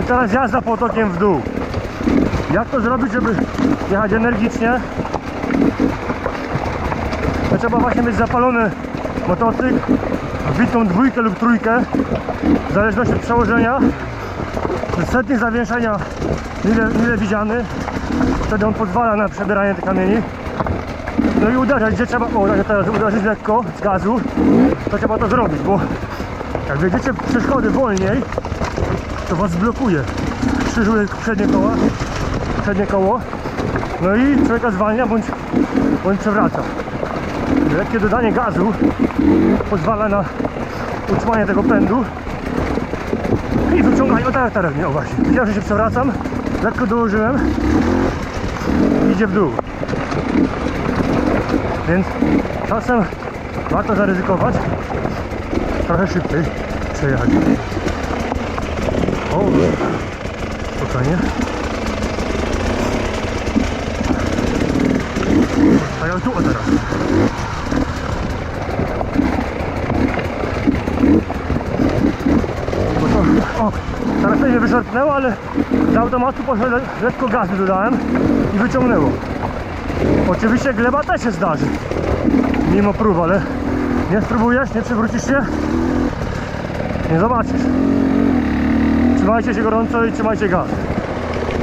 I teraz jazda potokiem w dół. Jak to zrobić, żeby jechać energicznie? Trzeba właśnie mieć zapalony motocykl, wbitą dwójkę lub trójkę, w zależności od przełożenia. Setnik zawieszenia mile, mile widziany, wtedy on pozwala na przebieranie tych kamieni. No i uderzać, gdzie trzeba, o teraz uderzyć lekko z gazu, to trzeba to zrobić, bo jak wjedziecie przeszkody wolniej, to was blokuje. Krzyżuje przednie koła, przednie koło, no i człowieka zwalnia bądź, bądź przewraca. Lekkie dodanie gazu pozwala na utrzymanie tego pędu i wyciąganie, o tak teraz nie, o właśnie. Widziałem, że się przewracam, lekko dołożyłem i idzie w dół. Więc czasem warto zaryzykować trochę szybciej przejechać. O, spokojnie. A ja tu o teraz. O, teraz mnie wyszarpnęło, ale z automatu poszedł, le- lekko gazu dodałem i wyciągnęło. Oczywiście gleba też się zdarzy. Mimo prób, ale nie spróbujesz, nie przywrócisz się, nie zobaczysz. Trzymajcie się gorąco i trzymajcie gaz.